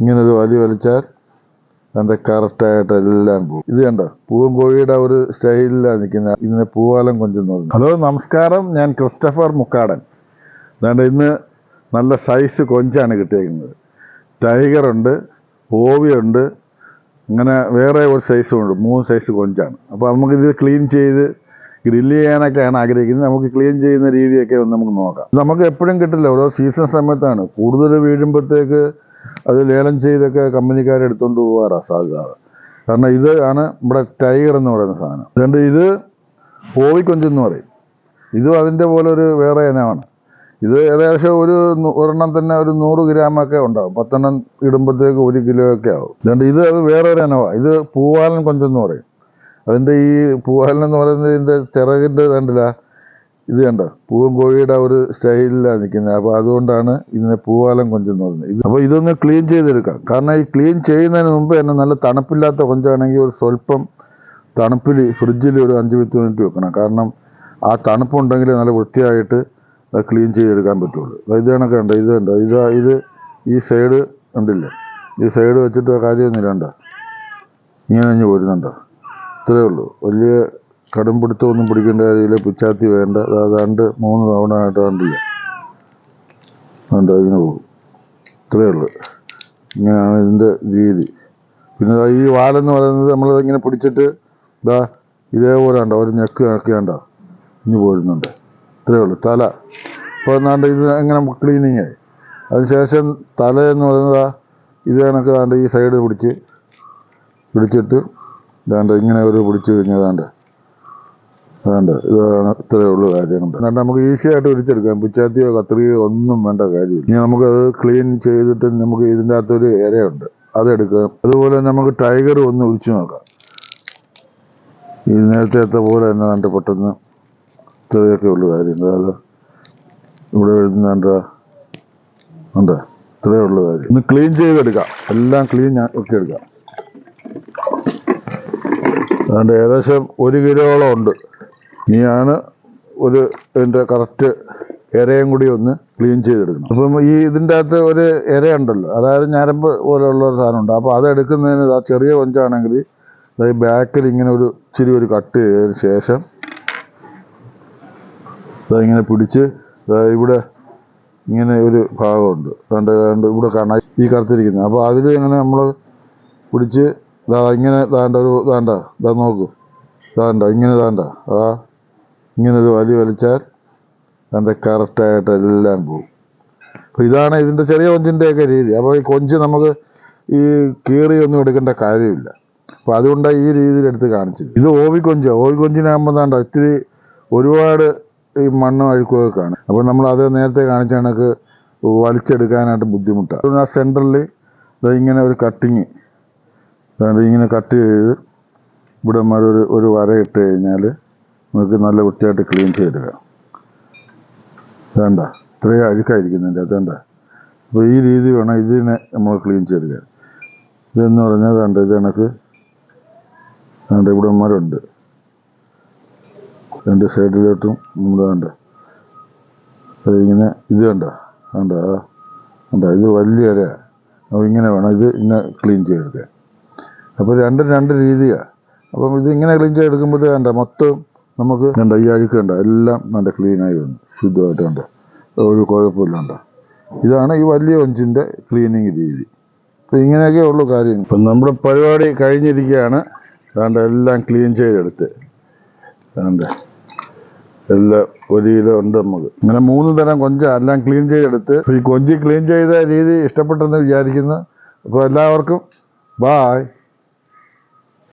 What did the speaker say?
ഇങ്ങനൊരു വലി വലിച്ചാൽ അതിന്റെ കറക്റ്റായിട്ട് എല്ലാം പോകും. ഇത് കണ്ടോ? പൂവൻ കോഴിയുടെ ഒരു സ്റ്റൈലിലാണ് നിൽക്കുന്ന ഇതിനെ പൂവാലം കൊഞ്ചെന്ന് പറഞ്ഞു ഹലോ നമസ്കാരം. ഞാൻ ക്രിസ്റ്റഫർ മുക്കാടൻ. അതുകൊണ്ട് ഇന്ന് നല്ല സൈസ് കൊഞ്ചാണ് കിട്ടിയിരിക്കുന്നത് ടൈഗർ ഉണ്ട് ഓവിയുണ്ട് അങ്ങനെ വേറെ ഒരു സൈസും ഉണ്ട്. മൂന്ന് സൈസ് കൊഞ്ചാണ്. അപ്പോൾ നമുക്കിത് ക്ലീൻ ചെയ്ത് ഗ്രില്ല് ചെയ്യാനൊക്കെയാണ് ആഗ്രഹിക്കുന്നത്. നമുക്ക് ക്ലീൻ ചെയ്യുന്ന രീതിയൊക്കെ ഒന്ന് നമുക്ക് നോക്കാം. നമുക്ക് എപ്പോഴും കിട്ടില്ല. ഓരോ സീസൺ സമയത്താണ്. കൂടുതൽ വീഴുമ്പോഴത്തേക്ക് അത് ലേലം ചെയ്തൊക്കെ കമ്പനിക്കാർ എടുത്തുകൊണ്ട് പോകാറാണ് സാധ്യത. കാരണം ഇത് ആണ് ഇവിടെ ടൈഗർ എന്ന് പറയുന്ന സാധനം. അതുകൊണ്ട് ഇത് ഓവിക്കൊഞ്ചെന്ന് പറയും. ഇതും അതിന്റെ പോലെ ഒരു വേറെ ഇനമാണ്. ഇത് ഏകദേശം ഒരു ഒരെണ്ണം തന്നെ ഒരു നൂറ് ഗ്രാമൊക്കെ ഉണ്ടാവും. പത്തെണ്ണം ഇടുമ്പോഴത്തേക്ക് ഒരു കിലോ ഒക്കെ ആവും. അതുകൊണ്ട് ഇത് അത് വേറെ ഒരു ഇനമാണ് ഇത് പൂവാലൻ കൊഞ്ചെന്ന് പറയും. അതിന്റെ ഈ പൂവാലൻ എന്ന് പറയുന്നത് ഇതിന്റെ ചിറകിന്റെ കണ്ടില്ല. ഇത് കണ്ടോ? പൂവൻ കോഴിയുടെ ഒരു സ്റ്റൈലിലാണ് നിൽക്കുന്നത്. അപ്പോൾ അതുകൊണ്ടാണ് ഇതിനെ പൂവാലം കൊഞ്ചെന്ന് പറയുന്നത്. ഇത് അപ്പോൾ ഇതൊന്ന് ക്ലീൻ ചെയ്തെടുക്കാം. കാരണം ഈ ക്ലീൻ ചെയ്യുന്നതിന് മുമ്പ് തന്നെ നല്ല തണുപ്പില്ലാത്ത കൊഞ്ചാണെങ്കിൽ ഒരു സ്വല്പം തണുപ്പിൽ ഫ്രിഡ്ജിൽ ഒരു അഞ്ച് പത്ത് മിനിറ്റ് വെക്കണം. കാരണം ആ തണുപ്പുണ്ടെങ്കിൽ നല്ല വൃത്തിയായിട്ട് ക്ലീൻ ചെയ്തെടുക്കാൻ പറ്റുള്ളൂ. ഇത് കണക്ക് ഉണ്ട് ഇത് ഉണ്ട് ഇത് ഇത് ഈ സൈഡ് ഉണ്ടില്ലേ ഈ സൈഡ് വെച്ചിട്ട് കാര്യമൊന്നുമില്ല കണ്ടോ? ഇങ്ങനെ കഴിഞ്ഞ് പോരുന്നുണ്ടോ? ഇത്രയേ ഉള്ളൂ. വലിയ കടും പിടുത്തമൊന്നും പിടിക്കേണ്ട കാര്യമില്ല. പിച്ചാത്തി വേണ്ട. അതാണ്ട് മൂന്ന് തവണ ആയിട്ട് കണ്ടില്ല വേണ്ട അതിന് പോകും. ഇത്രയേ ഉള്ളൂ. ഇങ്ങനെയാണ് ഇതിന്റെ രീതി. പിന്നെ ഈ വാലെന്ന് പറയുന്നത് നമ്മൾ ഇങ്ങനെ പിടിച്ചിട്ട് ഇതാ ഇതേപോലെ ഉണ്ടോ ഒരു ഞെക്ക് ഞെക്കിയാണ്ടോ ഇനി പോരുന്നുണ്ട്. ഇത്രയേ ഉള്ളൂ. തല. ഇപ്പോൾ എന്നാണ്ട് ഇത് എങ്ങനെ ക്ലീനിങ് ആയി? അതിനുശേഷം തല എന്ന് പറയുന്നത് ഇത് കണക്ക് താണ്ട് ഈ സൈഡ് പിടിച്ച് പിടിച്ചിട്ട് ഇതാണ്ട് ഇങ്ങനെ ഒരു പിടിച്ച് കഴിഞ്ഞതാണ്ട് അതാണ്ട് ഇതാണ് ഇത്രയേ ഉള്ളൂ കാര്യം കൊണ്ട് എന്നിട്ട് നമുക്ക് ഈസി ആയിട്ട് ഉരിച്ചെടുക്കാം പിച്ചാത്തിയോ കത്രികയോ ഒന്നും വേണ്ട കാര്യമില്ല. ഇനി നമുക്കത് ക്ലീൻ ചെയ്തിട്ട് നമുക്ക് ഇതിന്റെ അകത്തൊരു ഇരയുണ്ട്. അതെടുക്കാം അതുപോലെ നമുക്ക് ടൈഗർ ഒന്ന് ഒഴിച്ചു നോക്കാം. ഈ നേരത്തെ പോലെ തന്നെ കണ്ട് പെട്ടെന്ന് ഇത്രയൊക്കെ ഉള്ളു കാര്യം അതായത് ഇവിടെ എഴുതുന്നുണ്ട് ഉണ്ട് ഇത്രയേ ഉള്ളു കാര്യം. ഒന്ന് ക്ലീൻ ചെയ്തെടുക്കാം. എല്ലാം ക്ലീൻ ഒക്കെ എടുക്കാം. അതുകൊണ്ട് ഏകദേശം ഒരു കിലോളം ഉണ്ട്. ഇനിയാണ് ഒരു ഇതിന്റെ കറക്റ്റ് ഇരയും കൂടി ഒന്ന് ക്ലീൻ ചെയ്തെടുക്കണം. അപ്പം ഈ ഇതിന്റെ അകത്ത് ഒരു ഇരയുണ്ടല്ലോ അതായത് ഞരമ്പ് പോലെയുള്ള ഒരു സാധനമുണ്ട് അപ്പോൾ അത് എടുക്കുന്നതിന് ആ ചെറിയ കൊഞ്ചാണെങ്കിൽ അതായത് ബാക്കിൽ ഇങ്ങനെ ഒരു ഇച്ചിരി ഒരു കട്ട് ചെയ്തതിന് ശേഷം അതിങ്ങനെ പിടിച്ച് ഇവിടെ ഇങ്ങനെ ഒരു ഭാഗമുണ്ട്. രണ്ട് രണ്ട് ഇവിടെ കാണാൻ ഈ കറുത്തിരിക്കുന്നത്. അപ്പോൾ അതിൽ ഇങ്ങനെ നമ്മൾ പിടിച്ച് ഇങ്ങനെ ദാണ്ട ഒരു ദാണ്ട ഇതാ നോക്കൂ. ദാണ്ട ഇങ്ങനെ ദാണ്ട. ആ ഇങ്ങനെ ഒരു വലി വലിച്ചാൽ അതിന്റെ കറക്റ്റായിട്ട് എല്ലാം പോകും. അപ്പോൾ ഇതാണ് ഇതിന്റെ ചെറിയ കൊഞ്ചിന്റെയൊക്കെ രീതി. അപ്പോൾ ഈ കൊഞ്ച് നമുക്ക് ഈ കീറിയൊന്നും എടുക്കേണ്ട കാര്യമില്ല. അപ്പോൾ അതുകൊണ്ടാണ് ഈ രീതിയിൽ എടുത്ത് കാണിച്ചത്. ഇത് ഓവി കൊഞ്ച്. ഓവി കൊഞ്ചിനാകുമ്പോൾ ദാണ്ട ഇത്തിരി ഒരുപാട് ഈ മണ്ണും അഴുക്കുമൊക്കെ കാണും. അപ്പോൾ നമ്മൾ അത് നേരത്തെ കാണിച്ച കണക്ക് വലിച്ചെടുക്കാനായിട്ട് ബുദ്ധിമുട്ടാണ് ആ സെന്ററിൽ ഇങ്ങനെ ഒരു കട്ടിങ്. ഇങ്ങനെ കട്ട് ചെയ്ത് ഇവിടെ ഒരു ഒരു വര ഇട്ട് കഴിഞ്ഞാൽ നമുക്ക് നല്ല വൃത്തിയായിട്ട് ക്ലീൻ ചെയ്തുക വേണ്ട ഇത്രയും അഴുക്കായിരിക്കുന്നുണ്ട് അതേണ്ട അപ്പോൾ ഈ രീതി വേണം ഇതിനെ നമ്മൾ ക്ലീൻ ചെയ്തുക ഇതെന്ന് പറഞ്ഞാൽ വേണ്ട ഇത് കണക്ക് വേണ്ട ഇവിടെ രണ്ട് സൈഡിലോട്ടും നമ്മൾ വേണ്ട അതിങ്ങനെ ഇത് വേണ്ട വേണ്ട വേണ്ട ഇത് വലിയ ഇലയാണ് അപ്പോൾ ഇങ്ങനെ വേണം ഇത് ഇങ്ങനെ ക്ലീൻ ചെയ്തെടുക്കുക അപ്പോൾ രണ്ടും രണ്ട് രീതിയാണ് അപ്പം ഇത് ഇങ്ങനെ ക്ലീൻ ചെയ്തെടുക്കുമ്പോഴത്തേ വേണ്ട മൊത്തം നമുക്ക് കണ്ട ഈ അഴുക്ക് വേണ്ട എല്ലാം നല്ല ക്ലീനായി വന്നു ശുദ്ധമായിട്ടുണ്ട് ഒരു കുഴപ്പമില്ല കണ്ട ഇതാണ് ഈ വലിയ ഒഞ്ചിന്റെ ക്ലീനിങ് രീതി. അപ്പോൾ ഇങ്ങനെയൊക്കെ ഉള്ളു കാര്യം ഇപ്പം നമ്മുടെ പരിപാടി കഴിഞ്ഞിരിക്കുകയാണ്. അതുകൊണ്ട് എല്ലാം ക്ലീൻ ചെയ്തെടുത്ത്. അതുകൊണ്ട് എല്ലാം ഒരു കിലോ ഉണ്ട് നമുക്ക്. ഇങ്ങനെ മൂന്ന് തരം കൊഞ്ച എല്ലാം ക്ലീൻ ചെയ്തെടുത്ത്. ഈ കൊഞ്ചി ക്ലീൻ ചെയ്ത രീതി ഇഷ്ടപ്പെട്ടെന്ന് വിചാരിക്കുന്നു. അപ്പോൾ എല്ലാവർക്കും ബായ്